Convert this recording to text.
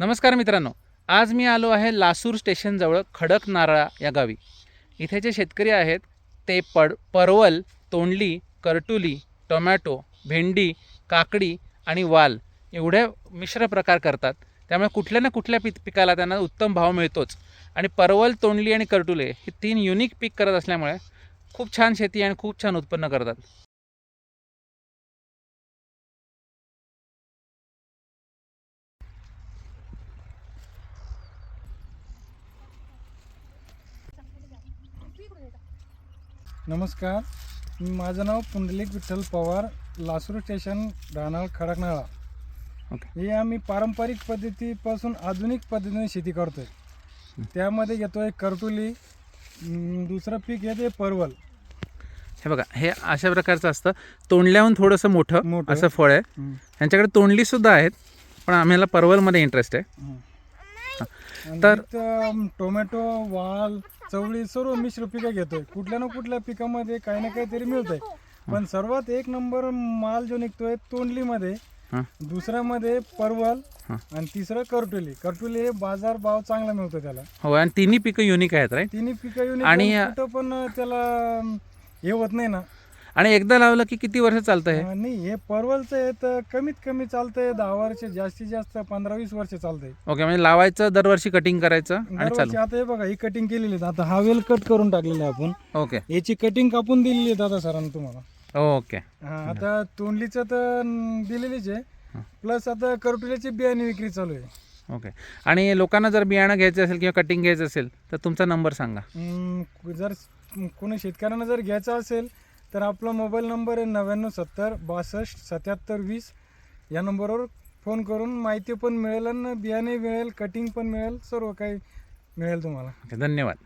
नमस्कार मित्रांनो आज मी आलो आहे लासूर स्टेशनजवळ खडक नारळा या गावी. इथे जे शेतकरी आहेत ते पड परवल तोंडली करटुली टोमॅटो भेंडी काकडी आणि वाल एवढे मिश्र प्रकार करतात. त्यामुळे कुठल्या ना कुठल्या पिक पिकाला त्यांना उत्तम भाव मिळतोच. आणि परवल तोंडली आणि करटुले हे तीन युनिक पीक करत असल्यामुळे खूप छान शेती आणि खूप छान उत्पन्न करतात. नमस्कार. मी- माझं नाव पुंडलिक विठ्ठल पवार लासूर स्टेशन राहणार खडकनाळा. ओके. हे आम्ही पारंपरिक पद्धतीपासून आधुनिक पद्धतीने शेती करतोय. त्यामध्ये घेतोय करटुली अं, दुसरं पीक येते परवल. हे बघा हे अशा प्रकारचं असतं. तोंडल्याहून थोडंसं मोठं मोठं. असं फळ आहे. त्यांच्याकडे तोंडलीसुद्धा आहेत पण आम्हाला परवलमध्ये इंटरेस्ट आहे. तर- इथं टोमॅटो वाल चवळी सर्व मिश्र पिकं घेतोय. कुठल्या ना कुठल्या पिकामध्ये काही ना काहीतरी मिळतंय. पण सर्वात एक नंबर माल जो निघतोय तोंडलीमध्ये हां. दुसऱ्यामध्ये परवल हां. आणि तिसरं करटुली. करटुली हे बाजार भाव चांगला मिळतो त्याला. हो आणि तिन्ही पिकं युनिक आहेत राईट तिन्ही पिकं येऊन आणि- कुठं पण त्याला हे होत नाही ना. आणि एकदा लावलं की किती वर्ष चालतं हे नाही हे परवलचं आहे तर कमीत कमी चालतंय दहा वर्ष जास्तीत जास्त पंधरा वीस वर्ष चालतंय. ओके म्हणजे लावायचं दरवर्षी कटिंग करायचं आणि दरवर्षी चालू. आता हे बघा ही कटिंग केलेली आहे. आता हा वेल कट करून टाकलेला आहे आपण. ओके. याची कटिंग कापून दिलेली आहे दादा सरांनी तुम्हाला. ओके. हा आता तोंडलीचं तर दिलेलीच आहे. प्लस आता करटुल्याची बियाणे विक्री चालू आहे. ओके. आणि लोकांना जर बियाणं घ्यायचं असेल किंवा कटिंग घ्यायचं असेल तर तुमचा नंबर सांगा. अं, जर कोणी शेतकऱ्यांना जर घ्यायचं असेल तर आपला मोबाईल नंबर आहे नव्याण्णव सत्तर बासष्ट सत्याहत्तर वीस. या नंबरवर फोन करून माहिती पण मिळेल आणि बियाणे मिळेल कटिंग पण मिळेल सर्व काही मिळेल तुम्हाला. धन्यवाद.